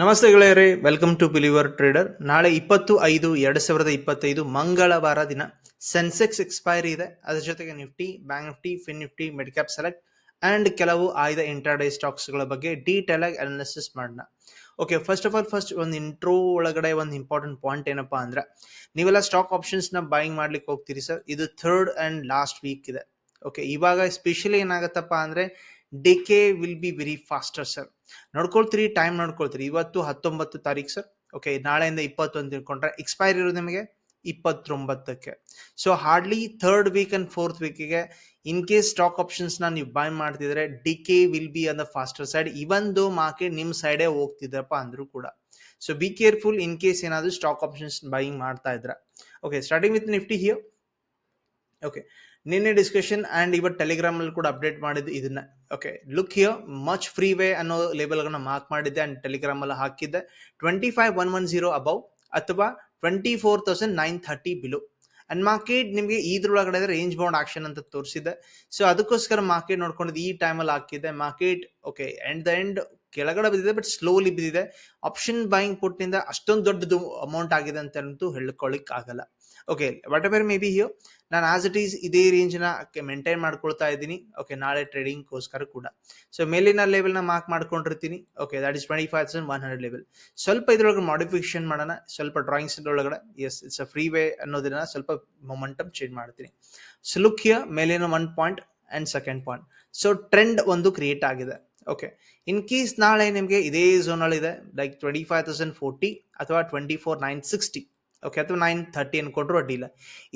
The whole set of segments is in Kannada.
ನಮಸ್ತೆ ಗೆಳೆಯರೇ ವೆಲ್ಕಮ್ ಟು ಬಿಲಿವರ್ ಟ್ರೇಡರ್ ನಾಳೆ ಇಪ್ಪತ್ತು ಐದು ಎರಡು ಸಾವಿರದ ಇಪ್ಪತ್ತೈದು ಮಂಗಳವಾರ ದಿನ ಸೆನ್ಸೆಕ್ಸ್ ಎಕ್ಸ್ಪೈರಿ ಇದೆ. ಅದರ ಜೊತೆಗೆ Nifty bank Nifty fin Nifty midcap select and ಕೆಲವು ಆಯ್ದ ಇಂಟ್ರಾಡೇ ಸ್ಟಾಕ್ಸ್ಗಳ ಬಗ್ಗೆ ಡೀಟೇಲ್ ಆಗಿ ಅನಾಲಿಸಿಸ್ ಮಾಡೋಣ. Okay first of all first ಒಂದು ಇಂಟ್ರೋ ಒಳಗಡೆ ಒಂದು ಇಂಪಾರ್ಟೆಂಟ್ ಪಾಯಿಂಟ್ ಏನಪ್ಪಾ ಅಂದ್ರೆ, ನೀವೆಲ್ಲ ಸ್ಟಾಕ್ ಆಪ್ಷನ್ಸ್ನ ಬೈಯಿಂಗ್ ಮಾಡ್ಲಿಕ್ಕೆ ಹೋಗ್ತೀರಿ ಸರ್ ಇದು ಥರ್ಡ್ ಅಂಡ್ ಲಾಸ್ಟ್ ವೀಕ್ ಇದೆ. ಓಕೆ ಇವಾಗ ಸ್ಪೆಷಲಿ ಏನಾಗತ್ತಪ್ಪ ಅಂದ್ರೆ decay will be very faster sir ನೋಡ್ಕೊಳ್ತೀರಿ time ನೋಡ್ಕೊಳ್ತೀರಿ. ಇವತ್ತು ಹತ್ತೊಂಬತ್ತು ತಾರೀಕು ಸರ್ ಓಕೆ ನಾಳೆಯಿಂದ ಇಪ್ಪತ್ತೊಂದು ತಿಳ್ಕೊಂಡ್ರೆ ಎಕ್ಸ್ಪೈರ್ ಇರೋದು ನಿಮಗೆ ಇಪ್ಪತ್ತೊಂಬತ್ತಕ್ಕೆ. So hardly third week and fourth ವೀಕಿಗೆ in case stock ಆಪ್ಷನ್ಸ್ನ ನೀವು ಬೈ ಮಾಡ್ತಿದ್ರೆ decay will be on the faster side even though market ನಿಮ್ಮ ಸೈಡೇ ಹೋಗ್ತಿದ್ರಪ್ಪ ಅಂದ್ರೂ ಕೂಡ. So be careful in case ಏನಾದರೂ ಸ್ಟಾಕ್ ಆಪ್ಷನ್ಸ್ ಬೈಯಿಂಗ್ ಮಾಡ್ತಾ ಇದ್ರ. Okay starting with Nifty here okay ನಿನ್ನೆ ಡಿಸ್ಕಷನ್ ಅಂಡ್ ಇವತ್ತು ಟೆಲಿಗ್ರಾಮ್ ಅಲ್ಲಿ ಕೂಡ ಅಪ್ಡೇಟ್ ಮಾಡಿದ್ದು ಇದನ್ನ. Okay look here much free way ಅನ್ನೋ ಲೇಬಲ್ಗಳನ್ನ ಮಾರ್ಕ್ ಮಾಡಿದ್ದೆ ಅಂಡ್ ಟೆಲಿಗ್ರಾಮ್ ಅಲ್ಲಿ ಹಾಕಿದ್ದೆ. Twenty five one one zero above ಅಥವಾ twenty four thousand nine thirty below and market ನಿಮಗೆ ಇದ್ರೊಳಗಡೆ ರೇಂಜ್ ಬೌಂಡ್ ಆಕ್ಷನ್ ಅಂತ ತೋರಿಸಿದೆ. ಸೊ ಅದಕ್ಕೋಸ್ಕರ ಮಾರ್ಕೆಟ್ ನೋಡ್ಕೊಂಡಿದ್ದು ಈ ಟೈಮಲ್ಲಿ ಹಾಕಿದೆ market okay end the end ಕೆಳಗಡೆ ಬಿದ್ದಿದೆ ಬಟ್ ಸ್ಲೋಲಿ ಬಿದ್ದಿದೆ. ಆಪ್ಷನ್ ಬೈಯಿಂಗ್ ಪುಟ್ನಿಂದ ಅಷ್ಟೊಂದು ದೊಡ್ಡದು ಅಮೌಂಟ್ ಆಗಿದೆ ಅಂತ ಅಂತೂ ಹೇಳ್ಕೊಳ್ಳಿಕ್ ಆಗಲ್ಲ okay whatever may be here ನಾನು ಆಸ್ ಇಟ್ ಈಸ್ ಇದೇ ರೇಂಜ್ನ ಮೇಂಟೈನ್ ಮಾಡ್ಕೊಳ್ತಾ ಇದ್ದೀನಿ. ಓಕೆ ನಾಳೆ ಟ್ರೇಡಿಂಗ್ಗೋಸ್ಕರ ಕೂಡ. ಸೊ ಮೇಲಿನ ಲೆವೆಲ್ನ mark ಮಾಡ್ಕೊಂಡಿರ್ತೀನಿ. Okay that is twenty five thousand one hundred level ಸ್ವಲ್ಪ ಇದ್ರೊಳಗೆ ಮಾಡಿಫಿಕೇಶನ್ ಮಾಡೋಣ, ಸ್ವಲ್ಪ ಡ್ರಾಯಿಂಗ್ಸ್ ಒಳಗಡೆ yes it's a free way ಅನ್ನೋದನ್ನ ಸ್ವಲ್ಪ ಮೊಮೆಂಟಮ್ ಚೇಂಜ್ ಮಾಡ್ತೀನಿ. ಸೊ ಲುಕ್ ಹಿಯರ್ ಮೇಲಿನ one point and second point so trend ಒಂದು ಕ್ರಿಯೇಟ್ ಆಗಿದೆ. ಓಕೆ ಇನ್ ಕೇಸ್ ನಾಳೆ ನಿಮಗೆ ಇದೇ ಝೋನಲ್ಲಿ ಇದೆ like twenty five thousand forty ಅಥವಾ twenty four nine sixty okay ಅಥವಾ ನೈನ್ ಥರ್ಟಿ ಅನ್ಕೊಂಡ್ರು ಅಡ್ಡಿಲ್ಲ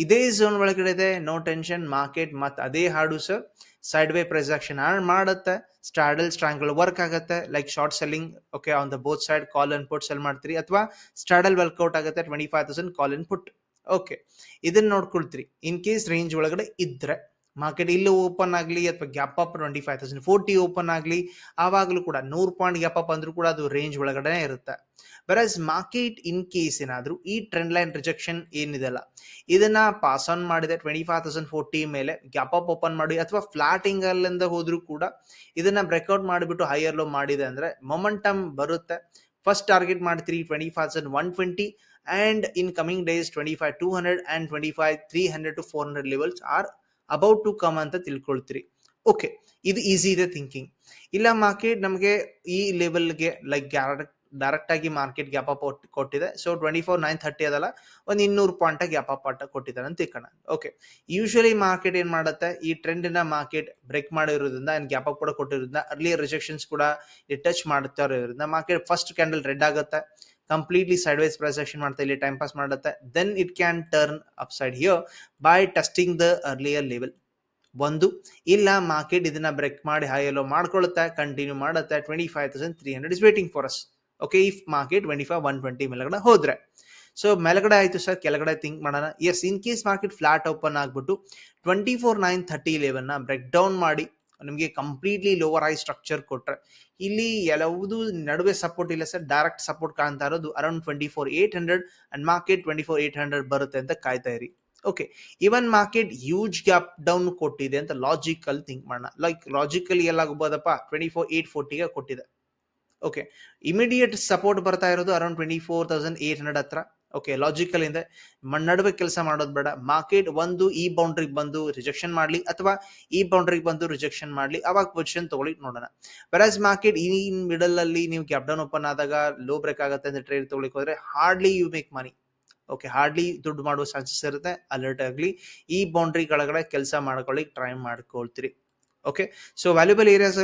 ಇದೇ ಝೋನ್ ಒಳಗಡೆ ಇದೆ ನೋ ಟೆನ್ಷನ್ ಮಾರ್ಕೆಟ್ ಮತ್ತು ಅದೇ ಹಾಡು sir side way price action action ಮಾಡುತ್ತೆ. ಸ್ಟ್ರಾಡಲ್ ಸ್ಟ್ರಾಂಗಲ್ ವರ್ಕ್ ಆಗುತ್ತೆ. Like short selling okay on the both side call and put sell ಮಾಡ್ತೀರಿ. ಅಥವಾ ಸ್ಟ್ರಾಡಲ್ ವರ್ಕೌಟ್ ಆಗುತ್ತೆ twenty five thousand call and put okay ಇದನ್ನ ನೋಡ್ಕೊಳ್ತೀರಿ. ಇನ್ ಕೇಸ್ ರೇಂಜ್ ಒಳಗಡೆ ಇದ್ರೆ ಮಾರ್ಕೆಟ್ ಇಲ್ಲೂ ಓಪನ್ ಆಗಲಿ ಅಥವಾ gap up twenty five thousand forty open ಆಗಲಿ, ಆವಾಗಲೂ ಕೂಡ ನೂರು ಪಾಯಿಂಟ್ ಗ್ಯಾಪ್ ಅಪ್ ಅಂದ್ರೂ ಕೂಡ ಅದು ರೇಂಜ್ ಒಳಗಡೆ ಇರುತ್ತೆ. ಬರಸ್ ಮಾರ್ಕೆಟ್ ಇನ್ ಕೇಸ್ ಏನಾದರೂ ಈ ಟ್ರೆಂಡ್ ಲೈನ್ ರಿಜೆಕ್ಷನ್ ಏನಿದೆಲ್ಲ ಇದನ್ನ ಪಾಸ್ ಆನ್ ಮಾಡಿದೆ ಟ್ವೆಂಟಿ ಫೈವ್ ತೌಸಂಡ್ ಫೋರ್ಟಿ ಮೇಲೆ ಗ್ಯಾಪ್ ಅಪ್ ಓಪನ್ ಮಾಡಿ ಅಥವಾ ಫ್ಲಾಟಿಂಗ್ ಅಲ್ಲಿಂದ ಹೋದ್ರೂ ಕೂಡ ಇದನ್ನ ಬ್ರೇಕ್ಔಟ್ ಮಾಡಿಬಿಟ್ಟು ಹೈಯರ್ ಲೋ ಮಾಡಿದೆ ಅಂದ್ರೆ ಮೊಮೆಂಟಮ್ ಬರುತ್ತೆ. ಫಸ್ಟ್ ಟಾರ್ಗೆಟ್ ಮಾಡ್ತೀರಿ twenty five thousand one twenty and in coming days twenty five two hundred and twenty five three hundred to four hundred levels are about to come ಅಂತ ತಿಳ್ಕೊಳ್ತೀರಿ. ಓಕೆ ಇದು ಈಸಿ ಇದೆ ಥಿಂಕಿಂಗ್ ಇಲ್ಲ ಮಾರ್ಕೆಟ್ ನಮಗೆ ಈ ಲೆವೆಲ್ಗೆ ಲೈಕ್ ಡೈರೆಕ್ಟ್ ಡೈರೆಕ್ಟ್ ಆಗಿ ಮಾರ್ಕೆಟ್ ಗ್ಯಾಪ್ ಅಪ್ ಕೊಟ್ಟಿದೆ. So twenty four nine thirty ಅದಲ್ಲ. ಒಂದು ಇನ್ನೂರು ಪಾಯಿಂಟ್ ಗ್ಯಾಪ್ ಅಪ್ ಆಟ ಕೊಟ್ಟಿದ್ದಾರೆ ಅಂತ ತಿಳ್ಕೋಣ ಓಕೆ ಯೂಶಲಿ ಮಾರ್ಕೆಟ್ ಏನ್ ಮಾಡುತ್ತೆ? ಈ ಟ್ರೆಂಡ್ನ ಮಾರ್ಕೆಟ್ ಬ್ರೇಕ್ ಮಾಡಿರೋದ್ರಿಂದ ಅಂಡ್ ಗ್ಯಾಪ್ ಅಪ್ ಕೂಡ ಕೊಟ್ಟಿರೋದ್ರಿಂದ ಅರ್ಲಿ ರಿಜೆಕ್ಷನ್ಸ್ ಕೂಡ ಟಚ್ ಮಾಡ್ತಾ ಇರೋದ್ರಿಂದ ಮಾರ್ಕೆಟ್ ಫಸ್ಟ್ ಕ್ಯಾಂಡಲ್ ರೆಡ್ ಆಗುತ್ತೆ. ಕಂಪ್ಲೀಟ್ಲಿ ಸೈಡ್ ವೈಸ್ ಪ್ರೈಸೆಕ್ಷನ್ ಮಾಡ್ತಾ ಇಲ್ಲಿ ಟೈಮ್ ಪಾಸ್ ಮಾಡುತ್ತೆ. Then it can turn up side here by testing the earlier level ಒಂದು, ಇಲ್ಲ ಮಾರ್ಕೆಟ್ ಇದನ್ನ ಬ್ರೇಕ್ ಮಾಡಿ ಹೈ ಎಲ್ಲೋ ಮಾಡ್ಕೊಳ್ಳುತ್ತೆ ಕಂಟಿನ್ಯೂ ಮಾಡುತ್ತೆ. Twenty five thousand three hundred is waiting for us okay if market twenty five one twenty ಮೇಲ್ಗಡೆ ಹೋದ್ರೆ. ಸೊ ಮೇಲ್ಗಡೆ ಆಯ್ತು ಸರ್ ಕೆಳಗಡೆ ಥಿಂಕ್ ಮಾಡೋಣ. Yes in case market flat open ಆಗ್ಬಿಟ್ಟು ಟ್ವೆಂಟಿ ಫೋರ್ ನೈನ್ ಥರ್ಟಿ ಇಲೆವೆನ್ನ ಬ್ರೇಕ್ ಡೌನ್ ಮಾಡಿ, ನಿಮಗೆ ಕಂಪ್ಲೀಟ್ಲಿ ಲೋವರ್ ಐ ಸ್ಟ್ರಕ್ಚರ್ ಕೊಟ್ಟರೆ ಇಲ್ಲಿ ಎಲ್ಲವುದು ನಡುವೆ ಸಪೋರ್ಟ್ ಇಲ್ಲ ಸರ್ ಡೈರೆಕ್ಟ್ ಸಪೋರ್ಟ್ ಕಾಣ್ತಾ ಇರೋದು around twenty four eight hundred and market twenty four eight hundred ಬರುತ್ತೆ ಅಂತ ಕಾಯ್ತಾ ಇರಿ. Okay even market huge gap down ಕೊಟ್ಟಿದೆ ಅಂತ ಲಾಜಿಕಲ್ ಥಿಂಕ್ ಮಾಡೋಣ. ಲೈಕ್ ಲಾಜಿಕಲಿ ಎಲ್ಲಾಗಬೋದಪ್ಪ? ಟ್ವೆಂಟಿ ಫೋರ್ ಏಟ್ ಫೋರ್ಟಿಗೆ ಕೊಟ್ಟಿದೆ. ಓಕೆ ಇಮಿಡಿಯೇಟ್ ಸಪೋರ್ಟ್ ಬರ್ತಾ ಇರೋದು around twenty four thousand eight hundred ಹತ್ರ. ಓಕೆ ಲಾಜಿಕಲ್ ಇಂದ ನಡುವೆ ಕೆಲಸ ಮಾಡೋದು ಬೇಡ. ಮಾರ್ಕೆಟ್ ಒಂದು ಈ ಬೌಂಡ್ರಿಗೆ ಬಂದು ರಿಜೆಕ್ಷನ್ ಮಾಡಲಿ ಅಥವಾ ಈ ಬೌಂಡ್ರಿಗೆ ಬಂದು ರಿಜೆಕ್ಷನ್ ಮಾಡಲಿ. ಅವಾಗ ಪೊಸಿಷನ್ ತಗೊಳ್ಳಿ, ನೋಡೋಣ. ವೆರಾಸ್ ಮಾರ್ಕೆಟ್ ಈ ಮಿಡಲ್ ಅಲ್ಲಿ ನೀವು ಕ್ಯಾಪ್ ಡೌನ್ ಓಪನ್ ಆದಾಗ ಲೋ ಬ್ರೇಕ್ ಆಗುತ್ತೆ ಅಂತ ಟ್ರೇಡ್ ತೊಗೊಳಿಕ್ ಹೋದ್ರೆ hardly you make money okay hardly ದುಡ್ಡು ಮಾಡುವ ಚಾನ್ಸಸ್ ಇರುತ್ತೆ. ಅಲರ್ಟ್ ಆಗಲಿ. ಈ ಬೌಂಡ್ರಿ ಕೆಳಗಡೆ ಕೆಲಸ ಮಾಡ್ಕೊಳ್ಳಿ try ಮಾಡ್ಕೊಳ್ತೀರಿ. Okay so valuable areas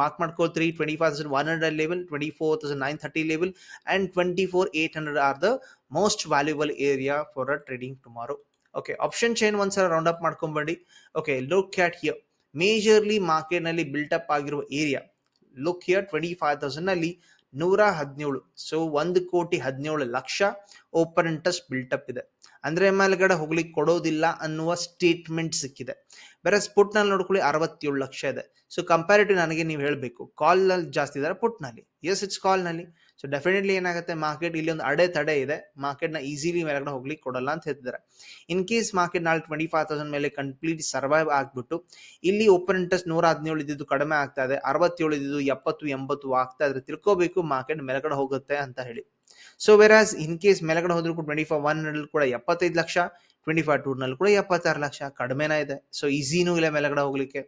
mark ಮಾಡ್ಕೊಳ್ತೀರಿ twenty five thousand one hundred level twenty four thousand nine thirty level and twenty four eight hundred are the most valuable area for a trading tomorrow okay option chain ಒಂದ್ಸಲ round up ಮಾಡ್ಕೊಂಬಂಡಿ okay look at here majorly ಮಾರ್ಕೆಟ್ನಲ್ಲಿ ಬಿಲ್ಟ್ ಅಪ್ ಆಗಿರುವ area look here twenty five ತೌಸಂಡ್ನಲ್ಲಿ ನೂರ ಹದಿನೇಳು. ಸೊ ಒಂದು ಕೋಟಿ ಹದಿನೇಳು ಲಕ್ಷ ಓಪನ್ ಇಂಟ್ರೆಸ್ಟ್ ಬಿಲ್ಟಪ್ ಇದೆ. ಅಂದ್ರೆ ಮೇಲ್ಗಡೆ ಹೋಗ್ಲಿಕ್ಕೆ ಕೊಡೋದಿಲ್ಲ ಅನ್ನುವ ಸ್ಟೇಟ್ಮೆಂಟ್ ಸಿಕ್ಕಿದೆ. ಬೇರೆ ಪುಟ್ನಲ್ಲಿ ನೋಡ್ಕೊಳ್ಳಿ ಅರವತ್ತೇಳು ಲಕ್ಷ ಇದೆ. ಸೊ ಕಂಪ್ಯಾರಿಟಿವ್ ನನಗೆ ನೀವು ಹೇಳಬೇಕು. ಕಾಲ್ನಲ್ಲಿ ಜಾಸ್ತಿ ಇದ್ದಾರೆ ಪುಟ್ನಲ್ಲಿ ಎಸ್ ಇಟ್ಸ್ ಕಾಲ್ನಲ್ಲಿ ಸೊ ಡೆಫಿನೆಟ್ಲಿ ಏನಾಗುತ್ತೆ? ಮಾರ್ಕೆಟ್ ಇಲ್ಲಿ ಒಂದು ಅಡೆ ತಡೆ ಇದೆ. ಮಾರ್ಕೆಟ್ನ ಈಸಿಲಿ ಮೇಲ್ಗಡೆ ಹೋಗ್ಲಿಕ್ಕೆ ಕೊಡಲ್ಲ ಅಂತ ಹೇಳ್ತಿದ್ದಾರೆ. ಇನ್ ಕೇಸ್ ಮಾರ್ಕೆಟ್ ನಾಳೆ ಟ್ವೆಂಟಿ ಫೈವ್ ತೌಸಂಡ್ ಮೇಲೆ ಕಂಪ್ಲೀಟ್ ಸರ್ವೈವ್ ಆಗ್ಬಿಟ್ಟು, ಇಲ್ಲಿ ಓಪನ್ ಇಂಟ್ರೆಸ್ಟ್ ನೂರ ಹದಿನೇಳು ಇದ್ದಿದ್ದು ಕಡಿಮೆ ಆಗ್ತಾ ಇದೆ. ಅರವತ್ತೇಳು ಇದ್ದಿದ್ದು ಎಪ್ಪತ್ತು, ಎಂಬತ್ತು ಆಗ್ತಾ ಇದ್ರೆ ತಿಳ್ಕೋಬೇಕು ಮಾರ್ಕೆಟ್ ಮೇಲ್ಗಡೆ ಹೋಗುತ್ತೆ ಅಂತ ಹೇಳಿ. ಸೊ ವೆರಾಸ್ ಇನ್ ಕೇಸ್ ಮೇಲ್ಗಡೆ ಹೋದ್ರು ಕೂಡ ಟ್ವೆಂಟಿ ಫೋರ್ ಒನ್ ಕೂಡ ಎಪ್ಪತ್ತೈದು ಲಕ್ಷ. ಟ್ವೆಂಟಿ ಫೈವ್ ಟೂರ್ನಲ್ಲಿ ನಲ್ಲಿ ಕೂಡ ಎಪ್ಪತ್ತಾರು ಲಕ್ಷ ಕಡಿಮೆನೇ ಇದೆ. ಸೊ ಈಸಿನೂ ಇಲ್ಲ ಮೇಲೆಗಡೆ ಹೋಗ್ಲಿಕ್ಕೆ.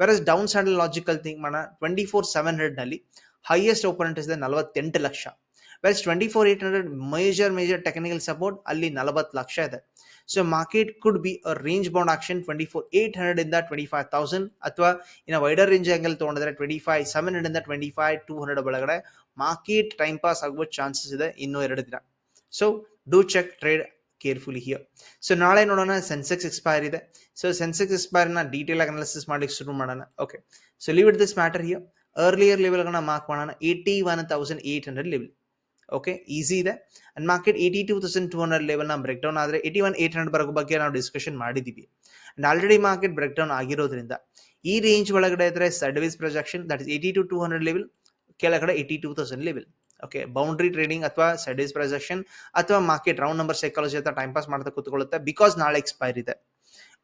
Versus down side logical think ಮಾಡೋಣ ಟ್ವೆಂಟಿ ಫೋರ್ ಸೆವೆನ್ ಹಂಡ್ರೆಡ್ನಲ್ಲಿ ಹೈಯೆಸ್ಟ್ ಓಪನೆಂಟ್ ಇದೆ ನಲವತ್ತೆಂಟು lakh. Versus twenty four eight hundred major major technical support ಅಲ್ಲಿ ನಲವತ್ತು ಲಕ್ಷ ಇದೆ. So market could be a range bound action twenty four eight hundred ಇಂದ ಟ್ವೆಂಟಿ ಫೈವ್ ತೌಸಂಡ್ ಅಥವಾ ಇನ್ನು ವೈಡರ್ ರೇಂಜ್ ಆಂಗಲ್ ತೊಗೊಂಡ್ರೆ ಟ್ವೆಂಟಿ ಫೈವ್ ಸೆವೆನ್ ಹಂಡ್ರೆಡ್ ಇಂದ ಟ್ವೆಂಟಿ ಫೈವ್ ಟೂ ಹಂಡ್ರೆಡ್ ಒಳಗಡೆ ಮಾರ್ಕೆಟ್ ಟೈಮ್ ಪಾಸ್ ಆಗುವ ಚಾನ್ಸಸ್ ಇದೆ ಇನ್ನೂ ಎರಡು ದಿನ. So do check trade carefully here so ನಾಳೆ ನೋಡೋಣ ಸೆನ್ಸೆಕ್ಸ್ ಎಕ್ಸ್ಪೈರ್ ಇದೆ. ಸೊ ಸೆನ್ಸೆಕ್ಸ್ ಎಕ್ಸ್ಪೈರ್ನ ಡೀಟೇಲ್ ಆಗಿ ಅನಾಲಿಸಿಸ್ ಮಾಡ್ಲಿಕ್ಕೆ ಶುರು ಮಾಡೋಣ. Okay so leave it this matter here earlier ಲೆವೆಲ್ಗಳನ್ನ mark ಮಾಡೋಣ. Eighty one thousand eight hundred level okay easy ಇದೆ. And market eighty two thousand two hundred ಲೆವೆಲ್ನ break down ಆದರೆ ಏಯ್ಟಿ ಒನ್ ಏಟ್ ಹಂಡ್ರೆಡ್ ಬರೋ ಬಗ್ಗೆ ನಾವು ಡಿಸ್ಕಷನ್ ಮಾಡಿದ್ದೀವಿ and already market break down ಆಗಿರೋದ್ರಿಂದ ಈ ರೇಂಜ್ ಒಳಗಡೆ ಇದ್ರೆ service projection that is eighty two two hundred level ಕೆಳಗಡೆ eighty two thousand level okay boundary trading ಅಥವಾ ಸೈಡೀಸ್ ಪ್ರೈಸೆಷನ್ ಅಥವಾ ಮಾರ್ಕೆಟ್ ರೌಂಡ್ ನಂಬರ್ ಸೈಕಾಲಜಿ ಅಥವಾ ಟೈಮ್ ಪಾಸ್ ಮಾಡ್ತಾ ಕೂತ್ಕೊಳ್ಳುತ್ತೆ ಬಿಕಾಸ್ ನಾಳೆ ಎಕ್ಸ್ಪೈರ್ ಇದೆ.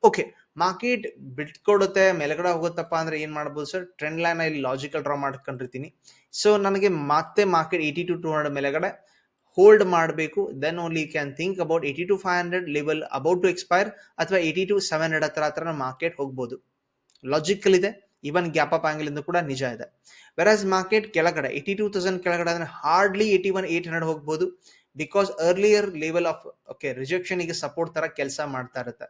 ಓಕೆ ಮಾರ್ಕೆಟ್ ಬಿಟ್ಕೊಡುತ್ತೆ, ಮೇಲ್ಗಡೆ ಹೋಗುತ್ತಪ್ಪ ಅಂದ್ರೆ ಏನ್ ಮಾಡ್ಬೋದು ಸರ್ ಟ್ರೆಂಡ್ ಲೈನ್ ಇಲ್ಲಿ ಲಾಜಿಕಲ್ ಡ್ರಾ ಮಾಡ್ಕೊಂಡಿರ್ತೀನಿ. ಸೊ ನನಗೆ ಮತ್ತೆ market eighty two two hundred ಮೇಲೆಗಡೆ ಹೋಲ್ಡ್ ಮಾಡಬೇಕು. Then only can think about eighty two five hundred level about to expire ಅಥವಾ ಏಯ್ಟಿ ಟು ಸೆವೆನ್ ಹಂಡ್ರೆಡ್ ಹತ್ರ ಹತ್ರ ಮಾರ್ಕೆಟ್ ಹೋಗ್ಬೋದು. ಲಾಜಿಕಲ್ ಇದೆ. ಇವನ್ ಗ್ಯಾಪ್ ಅಪ್ ಆಂಗಲ್ ಇಂದ ಕೂಡ ನಿಜ ಇದೆ. ವೆರಾಸ್ ಮಾರ್ಕೆಟ್ ಕೆಳಗಡೆ ಏಯ್ಟಿ ಟೂ ತೌಸಂಡ್ ಕೆಳಗಡೆ ಅಂದ್ರೆ hardly eighty one eight hundred ಹೋಗ್ಬೋದು. Because earlier level of okay ರಿಜೆಕ್ಷನ್ಗೆ support ತರ ಕೆಲಸ ಮಾಡ್ತಾ ಇರುತ್ತೆ.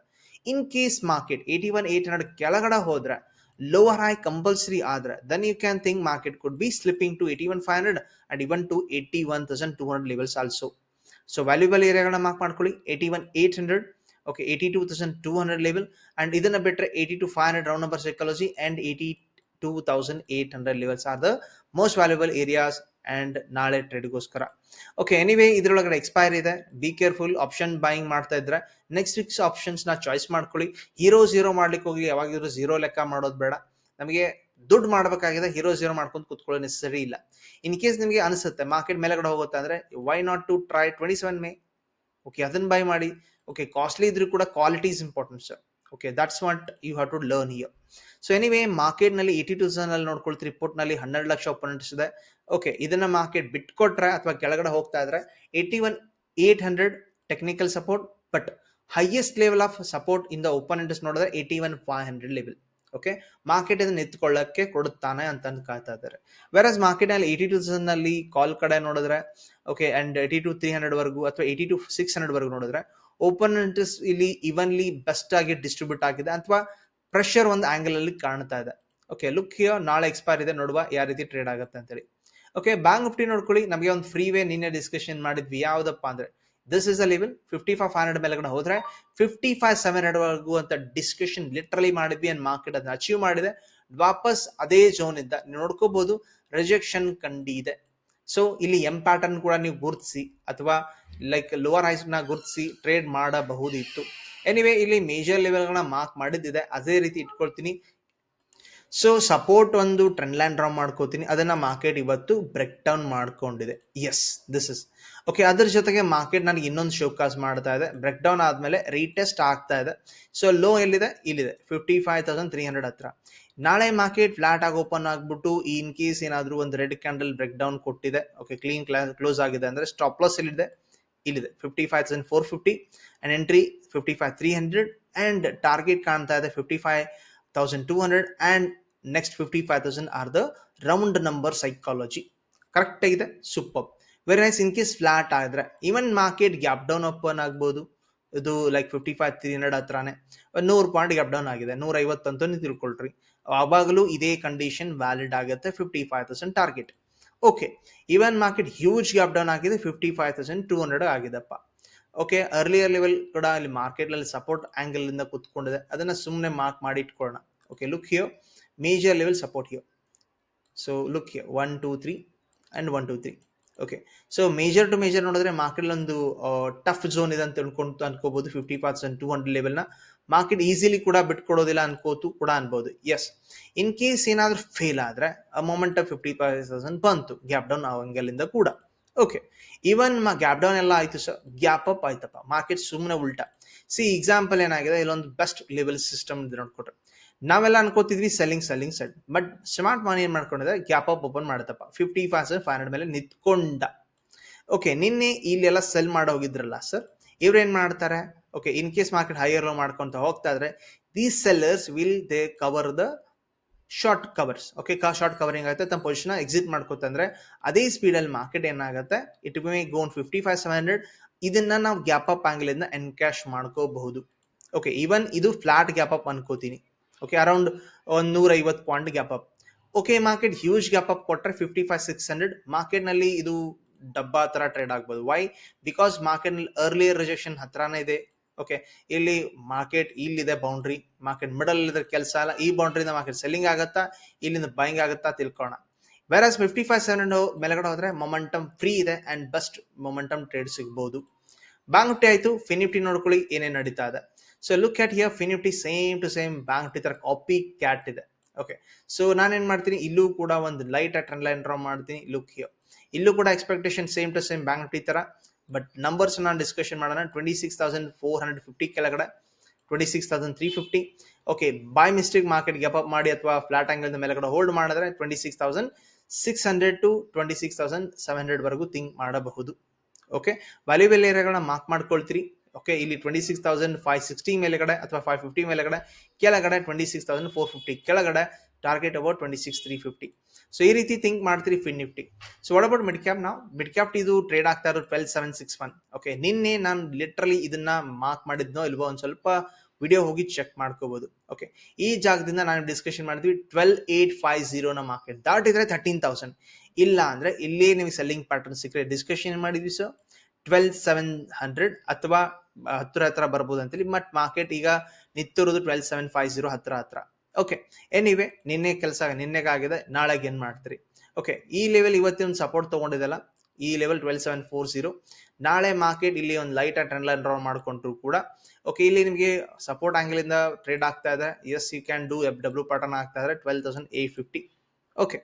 In case market eighty one eight hundred ಕೆಳಗಡೆ ಹೋದ್ರೆ ಲೋವರ್ ಹೈ ಕಂಪಲ್ಸರಿ ಆದ್ರೆ then you can think market could be slipping to eighty one five hundred and even to eighty one thousand two hundred levels also so valuable ಏರಿಯಾಗಳನ್ನ mark ಮಾಡ್ಕೊಳ್ಳಿ. Eighty one eight hundred okay eighty two thousand two hundred level and ಇದನ್ನ ಬಿಟ್ಟರೆ eighty two five hundred round number psychology and eighty two thousand eight hundred levels are the most valuable areas and ನಾಳೆ ಟ್ರೇಡ್ಗೋಸ್ಕರ ಓಕೆ ಎನಿವೇ ಇದರೊಳಗಡೆ ಎಕ್ಸ್ಪೈರ್ ಇದೆ. ಬಿ ಕೇರ್ಫುಲ್ ಆಪ್ಷನ್ ಬೈಯಿಂಗ್ ಮಾಡ್ತಾ ಇದ್ರೆ. ನೆಕ್ಸ್ಟ್ ವೀಕ್ಸ್ ಆಪ್ಷನ್ಸ್ನ ಚಾಯ್ಸ್ ಮಾಡ್ಕೊಳ್ಳಿ. ಹೀರೋ ಝೀರೋ ಮಾಡ್ಲಿಕ್ಕೆ ಹೋಗಿ ಯಾವಾಗಿದ್ರು ಝೀರೋ ಲೆಕ್ಕ ಮಾಡೋದು ಬೇಡ. ನಮಗೆ ದುಡ್ಡು ಮಾಡಬೇಕಾಗಿದೆ ಹೀರೋ ಝೀರೋ ಮಾಡ್ಕೊಂಡು ಕುತ್ಕೊಳ್ಳೋ ನೆಸರಿ ಇಲ್ಲ. ಇನ್ ಕೇಸ್ ನಿಮಗೆ ಅನಿಸುತ್ತೆ ಮಾರ್ಕೆಟ್ ಮೇಲೆಗಡೆ ಹೋಗುತ್ತೆ ಅಂದರೆ why not to try twenty seven May okay ಅದನ್ನ ಬೈ ಮಾಡಿ ಓಕೆ ಕಾಸ್ಟ್ಲಿ ಇದ್ರೂ ಕೂಡ quality is important sir okay that's what you have to learn here so anyway ಮಾರ್ಕೆಟ್ನಲ್ಲಿ ಏಯ್ಟಿ ಟು ಅಲ್ಲಿ ರಿಪೋರ್ಟ್ನಲ್ಲಿ ಹನ್ನೆರಡು ಲಕ್ಷ ಒಪೋನೆಂಟ್ಸ್ ಇದೆ. ಓಕೆ ಇದನ್ನ ಮಾರ್ಕೆಟ್ ಬಿಟ್ಕೊಟ್ರೆ ಅಥವಾ ಕೆಳಗಡೆ ಹೋಗ್ತಾ ಇದ್ರೆ eighty one eight hundred technical support but highest level of support in the opponents ನೋಡಿದ್ರೆ eighty one five hundred level okay market ಇದನ್ನ ನಿಂತ್ಕೊಳ್ಳಕ್ಕೆ ಕೊಡುತ್ತಾನೆ ಅಂತ ಅನ್ಕೊಳ್ತಾ ಇದ್ದಾರೆ. ವೆರಸ್ ಮಾರ್ಕೆಟ್ ಅಲ್ಲಿ ಏಯ್ಟಿ ತೌಸಂಡ್ನಲ್ಲಿ ಕಾಲ್ ಕಡೆ ನೋಡಿದ್ರೆ okay and eighty two three hundred ವರೆಗೂ ಅಥವಾ ಏಯ್ಟಿ ಟು ಸಿಕ್ಸ್ ಹಂಡ್ರೆಡ್ ವರೆಗೂ ನೋಡಿದ್ರೆ ಓಪನ್ ಇಂಟ್ರೆಸ್ಟ್ ಇಲ್ಲಿ ಇವನ್ಲಿ ಬೆಸ್ಟ್ ಆಗಿ ಡಿಸ್ಟ್ರಿಬ್ಯೂಟ್ ಆಗಿದೆ ಅಥವಾ ಪ್ರೆಷರ್ ಒಂದು ಆಂಗಲ್ ಅಲ್ಲಿ ಕಾಣ್ತಾ ಇದೆ. ಓಕೆ ಲುಕ್ ಹಿಯರ್ ನಾಳೆ ಎಕ್ಸ್ಪೈರ್ ಇದೆ, ನೋಡುವ ಯಾವ ರೀತಿ ಟ್ರೇಡ್ ಆಗುತ್ತೆ ಅಂತೇಳಿ. ಓಕೆ ಬ್ಯಾಂಕ್ ನಿಫ್ಟಿ ನೋಡ್ಕೊಳ್ಳಿ, ನಮಗೆ ಒಂದು ಫ್ರೀ ವೇ ನಿನ್ನೆ ಡಿಸ್ಕಷನ್ ಮಾಡಿದ್ವಿ, ಯಾವ್ದಪ್ಪ ಅಂದ್ರೆ this is a level fifty five five hundred ಮೇಲೆ ಹೋದ್ರೆ ಫಿಫ್ಟಿ ಫೈವ್ ಸೆವೆನ್ ಹಂಡ್ರೆಡ್ ವರೆಗೂ ಅಂತ ಡಿಸ್ಕಷನ್ ಲಿಟ್ರಲಿ ಮಾಡಿದ್ವಿ ಅಂಡ್ ಮಾರ್ಕೆಟ್ ಅದನ್ನ ಅಚೀವ್ ಮಾಡಿದೆ. ವಾಪಸ್ ಅದೇ ಝೋನ್ ಇಂದ ನೀವು ನೋಡ್ಕೋಬಹುದು ರಿಜೆಕ್ಷನ್ ಕಂಡಿದೆ. ಸೊ ಇಲ್ಲಿ ಎಂ ಪ್ಯಾಟರ್ನ್ ಕೂಡ ನೀವು ಗುರುತಿಸಿ ಅಥವಾ ಲೈಕ್ ಲೋವರ್ ಹೈಸ್ನ ಗುರುತಿಸಿ ಟ್ರೇಡ್ ಮಾಡಬಹುದಿತ್ತು. ಎನಿವೆ ಇಲ್ಲಿ ಮೇಜರ್ ಲೆವೆಲ್ಗಳನ್ನ ಮಾರ್ಕ್ ಮಾಡಿದ್ದಿದೆ. ಅದೇ ರೀತಿ ಇಟ್ಕೊಳ್ತೀನಿ. ಸೊ ಸಪೋರ್ಟ್ ಒಂದು ಟ್ರೆಂಡ್ ಲೈನ್ ಡ್ರಾ ಮಾಡ್ಕೋತೀನಿ. ಅದನ್ನ ಮಾರ್ಕೆಟ್ ಇವತ್ತು ಬ್ರೇಕ್ ಡೌನ್ ಮಾಡ್ಕೊಂಡಿದೆ. ಎಸ್ ದಿಸ್ ಇಸ್ ಓಕೆ ಅದ್ರ ಜೊತೆಗೆ ಮಾರ್ಕೆಟ್ ನನಗೆ ಇನ್ನೊಂದು ಶೋಕಾಸ್ ಮಾಡ್ತಾ ಇದೆ. ಬ್ರೇಕ್ ಡೌನ್ ಆದ್ಮೇಲೆ ರೀಟೆಸ್ಟ್ ಆಗ್ತಾ ಇದೆ. ಸೊ ಲೋ ಎಲ್ಲಿದೆ? ಇಲ್ಲಿದೆ. Fifty five thousand three hundred ಹತ್ರ. ನಾಳೆ ಮಾರ್ಕೆಟ್ ಫ್ಲಾಟ್ ಆಗಿ ಓಪನ್ ಆಗ್ಬಿಟ್ಟು ಇನ್ ಕೇಸ್ ಏನಾದರೂ ಒಂದು ರೆಡ್ ಕ್ಯಾಂಡಲ್ ಬ್ರೇಕ್ ಡೌನ್ ಕೊಟ್ಟಿದೆ ಓಕೆ ಕ್ಲೀನ್ ಕ್ಲೋಸ್ ಆಗಿದೆ ಅಂದ್ರೆ ಸ್ಟಾಪ್ ಲಾಸ್ ಎಲ್ಲಿದೆ? ಇಲ್ಲಿದೆ. Fifty five thousand four fifty and entry fifty five three hundred and target ಕಾಣ್ತಾ ಇದೆ fifty five thousand two hundred and next fifty five thousand are the round number psychology correct ಆಗಿದೆ? Super very nice in case flat ಆದರೆ even market gap down open ಆಗ್ಬೋದು. ಇದು like fifty five three hundred ಹತ್ರನೇ. ನೂರು ಪಾಯಿಂಟ್ ಗ್ಯಾಪ್ ಡೌನ್ ಆಗಿದೆ. ನೂರ ಐವತ್ತಂತೂ ತಿಳ್ಕೊಳ್ರಿ. ಆವಾಗಲೂ ಇದೇ ಕಂಡೀಷನ್ ವ್ಯಾಲಿಡ್ ಆಗುತ್ತೆ fifty five thousand target okay even market huge gap down ಆಗಿದೆ fifty five thousand two hundred ಆಗಿದೆಪ್ಪ okay earlier level ಕೂಡ ಅಲ್ಲಿ ಮಾರ್ಕೆಟ್ ಅಲ್ಲಿ ಸಪೋರ್ಟ್ ಆಂಗಲ್ ಇಂದ ಕುತ್ಕೊಂಡಿದೆ. ಅದನ್ನ ಸುಮ್ಮನೆ ಮಾರ್ಕ್ ಮಾಡಿ ಇಟ್ಕೊಳ್ಳೋಣ. Okay look here major level support here so look here one two three and one two three okay so major to major ನೋಡಿದ್ರೆ ಮಾರ್ಕೆಟ್ ಒಂದು ಟಫ್ ಝೋನ್ ಇದೆ ಅಂತ ಅನ್ಕೊಂಡು ಅನ್ಕೋಬಹುದು ಫಿಫ್ಟಿ ಪರ್ಸೆಂಟ್ ಟೂ ಹಂಡ್ರೆಡ್ ಲೆವೆಲ್ನ ಮಾರ್ಕೆಟ್ ಈಸಿಲಿ ಕೂಡ ಬಿಟ್ಕೊಡೋದಿಲ್ಲ ಅನ್ಕೋತು ಕೂಡ ಅನ್ಬೋದು. ಎಸ್ ಇನ್ ಕೇಸ್ ಏನಾದ್ರೂ ಫೇಲ್ ಆದ್ರೆ ಮೊಮೆಂಟ್ ಫಿಫ್ಟಿ ಪರ್ಸೆಂಟ್ ಬಂತು ಗ್ಯಾಪ್ ಡೌನ್ ಅವಂಗಲಿಂದ ಕೂಡ. ಓಕೆ ಈವನ್ ಗ್ಯಾಪ್ ಡೌನ್ ಎಲ್ಲ ಆಯ್ತು ಸರ್ ಗ್ಯಾಪ್ ಅಪ್ ಆಯ್ತಪ್ಪ. ಮಾರ್ಕೆಟ್ ಸುಮ್ಮನೆ ಉಲ್ಟಾ. ಸಿ ಎಕ್ಸಾಂಪಲ್ ಏನಾಗಿದೆ? ಇಲ್ಲೊಂದು ಬೆಸ್ಟ್ ಲೆವೆಲ್ ಸಿಸ್ಟಮ್ ನೋಡ್ಕೊಟ್ರೆ. ನಾವೆಲ್ಲ ಅನ್ಕೋತಿದ್ವಿ selling selling set but smart money ಏನ್ ಮಾಡ್ಕೊಂಡಿದೆ? ಗ್ಯಾಪ್ ಅಪ್ ಓಪನ್ ಮಾಡುತ್ತಪ್ಪ. ಫಿಫ್ಟಿ ಪರ್ಸೆಂಟ್ ಫೈವ್ ಹಂಡ್ರೆಡ್ ಮೇಲೆ ನಿಂತ್ಕೊಂಡ. ಓಕೆ ನಿನ್ನೆ ಇಲ್ಲೆಲ್ಲ ಸೆಲ್ ಮಾಡಿ ಹೋಗಿದ್ರಲ್ಲ ಸರ್ ಇವ್ರು ಏನ್ ಮಾಡ್ತಾರೆ? Okay in case market higher low ಮಾಡ್ಕೊಂತ ಹೋಗ್ತಾ ಇದ್ರೆ these sellers will they cover the short covers okay ಕಾ ಶಾರ್ಟ್ ಕವರಿಂಗ್ ಆಗುತ್ತೆ ತಮ್ಮ ಪೊಸಿಷನ್ ಎಕ್ಸಿಟ್ ಮಾಡ್ಕೋತಂದ್ರೆ ಅದೇ ಸ್ಪೀಡಲ್ಲಿ ಮಾರ್ಕೆಟ್ ಏನಾಗುತ್ತೆ it may gone fifty five seven hundred ಇದನ್ನ ನಾವು ಗ್ಯಾಪ್ ಅಪ್ ಆಂಗಲ್ ಇಂದ ಎನ್ಕ್ಯಾಶ್ ಮಾಡ್ಕೋಬಹುದು. ಓಕೆ ಈವನ್ ಇದು ಫ್ಲಾಟ್ ಗ್ಯಾಪ್ ಅಪ್ ಅನ್ಕೋತೀನಿ. ಓಕೆ ಅರೌಂಡ್ ಒಂದು ನೂರ point gap up okay market huge gap up ಕೊಟ್ಟರೆ ಫಿಫ್ಟಿ ಫೈವ್ ಸಿಕ್ಸ್ ಹಂಡ್ರೆಡ್ ಮಾರ್ಕೆಟ್ನಲ್ಲಿ ಇದು ಡಬ್ಬಾ ತರ ಟ್ರೇಡ್ ಆಗ್ಬೋದು. Why because market earlier rejection ಹತ್ರನೇ ಇದೆ. ಓಕೆ ಇಲ್ಲಿ ಮಾರ್ಕೆಟ್ ಇಲ್ಲಿದೆ ಬೌಂಡ್ರಿ ಮಾರ್ಕೆಟ್ ಮಿಡಲ್ ಇದ್ರೆ ಕೆಲಸ ಅಲ್ಲ. ಈ ಬೌಂಡ್ರಿಯಿಂದ ಮಾರ್ಕೆಟ್ ಸೆಲ್ಲಿಂಗ್ ಆಗುತ್ತಾ? ಇಲ್ಲಿಂದ ಬೈಂಗ್ ಆಗುತ್ತಾ ತಿಳ್ಕೋಣ ವೆರಸ್ ಫಿಫ್ಟಿ ಫೈವ್ ಸೆವೆನ್ ಮೇಲೆಗಡೆ ಹೋದ್ರೆ ಮೊಮೆಂಟಮ್ ಫ್ರೀ ಇದೆ ಅಂಡ್ ಬೆಸ್ಟ್ ಮೊಮೆಂಟಮ್ ಟ್ರೇಡ್ ಸಿಗಬಹುದು ಬ್ಯಾಂಕ್ ನಿಫ್ಟಿ ಆಯ್ತು ಫಿನಿಫ್ಟಿ ನೋಡ್ಕೊಳ್ಳಿ, ಏನೇನು ನಡೀತಾ ಇದೆ. So look at here FinNifty same to same bank Nifty ತರ ಕಾಪಿ ಕ್ಯಾಟ್ ಇದೆ. ಓಕೆ ಸೊ ನಾನೇನ್ ಮಾಡ್ತೀನಿ? ಇಲ್ಲೂ ಕೂಡ ಒಂದು ಲೈಟ್ ಟ್ರೆಂಡ್ ಲೈನ್ ಡ್ರಾ ಮಾಡ್ತೀನಿ. ಲುಕ್ ಹಿಯರ್ ಇಲ್ಲೂ ಕೂಡ expectation same to same bank Nifty ತರ. ಬಟ್ ನಂಬರ್ಸ್ ನಾನು ಡಿಸ್ಕಷನ್ ಮಾಡೋಣ. Twenty six thousand four hundred fifty ಕೆಳಗಡೆ. Twenty six thousand three fifty okay by mistake market gap up ಮಾಡಿ ಅಥವಾ ಫ್ಲಾಟ್ ಆಂಗಲ್ ಮೇಲೆಗಡೆ ಹೋಲ್ಡ್ ಮಾಡಿದ್ರೆ twenty six thousand six hundred to twenty six thousand seven hundred ವರೆಗೂ ಥಿಂಕ್ ಮಾಡಬಹುದು. ಓಕೆ ವ್ಯಾಲ್ಯೂಬಲ್ ಏರಿಯಾಗಳನ್ನ ಮಾರ್ಕ್ ಮಾಡ್ಕೊಳ್ತೀರಿ. ಓಕೆ ಇಲ್ಲಿ twenty six thousand five sixty ಮೇಲೆಗಡೆ ಅಥವಾ ಫೈವ್ ಫಿಫ್ಟಿ ಮೇಲೆಗಡೆ. ಕೆಳಗಡೆ twenty six thousand four fifty ಕೆಳಗಡೆ target about twenty six three fifty so ಈ ರೀತಿ ಥಿಂಕ್ ಮಾಡ್ತೀರಿ Fin Nifty so what mid cap ನಾವು ಮಿಡ್ ಕ್ಯಾಪ್ ಇದು ಟ್ರೇಡ್ ಆಗ್ತಾ ಇರೋದು twelve seven six one okay ನಿನ್ನೆ ನಾನು ಲಿಟ್ರಲಿ ಇದನ್ನ ಮಾರ್ಕ್ ಮಾಡಿದ್ನೋ ಇಲ್ವೋ ಒಂದು ಸ್ವಲ್ಪ ವಿಡಿಯೋ ಹೋಗಿ ಚೆಕ್ ಮಾಡ್ಕೋಬಹುದು ಓಕೆ ಈ ಜಾಗದಿಂದ ನಾನು ಡಿಸ್ಕಷನ್ ಮಾಡಿದ್ವಿ ಟ್ವೆಲ್ ಏಟ್ ಫೈವ್ ಜೀರೋನ ಮಾರ್ಕೆಟ್ ದಾಟಿದ್ರೆ ಥರ್ಟೀನ್ ತೌಸಂಡ್ ಇಲ್ಲ ಅಂದ್ರೆ ಇಲ್ಲೇ ನಿಮಗೆ ಸೆಲ್ಲಿಂಗ್ ಪ್ಯಾಟರ್ನ್ ಸಿಕ್ಕರೆ ಡಿಸ್ಕಷನ್ ಮಾಡಿದ್ವಿ ಸೊ ಟ್ವೆಲ್ ಸೆವೆನ್ ಹಂಡ್ರೆಡ್ ಅಥವಾ ಹತ್ತಿರ ಹತ್ರ ಬರ್ಬೋದು ಅಂತೇಳಿ ಬಟ್ ಮಾರ್ಕೆಟ್ ಈಗ ನಿಂತಿರೋದು ಟ್ವೆಲ್ ಸೆವೆನ್ ಫೈವ್ ಜೀರೋ ಹತ್ರ ಹತ್ರ. ಓಕೆ ಎನಿವೆ ನಿನ್ನೆ ಕೆಲಸ ನಿನ್ನೆಗಾಗಿದೆ ನಾಳೆಗೆ ಏನು ಮಾಡ್ತೀರಿ? ಓಕೆ ಈ ಲೆವೆಲ್ ಇವತ್ತಿನ ಸಪೋರ್ಟ್ ತೊಗೊಂಡಿದೆಲ್ಲ? ಈ level twelve seven four zero ನಾಳೆ ಮಾರ್ಕೆಟ್ ಇಲ್ಲಿ ಒಂದು ಲೈಟ್ ಟ್ರೆಂಡ್ ಲೈನ್ ಡ್ರಾ ಮಾಡ್ಕೊಂಡ್ರು ಕೂಡ. ಓಕೆ ಇಲ್ಲಿ ನಿಮಗೆ ಸಪೋರ್ಟ್ ಆಂಗಲ್ ಇಂದ ಟ್ರೇಡ್ ಆಗ್ತಾ ಇದೆ. Yes you can do F W pattern ಆಗ್ತಾ ಇದೆ. Twelve thousand eight fifty okay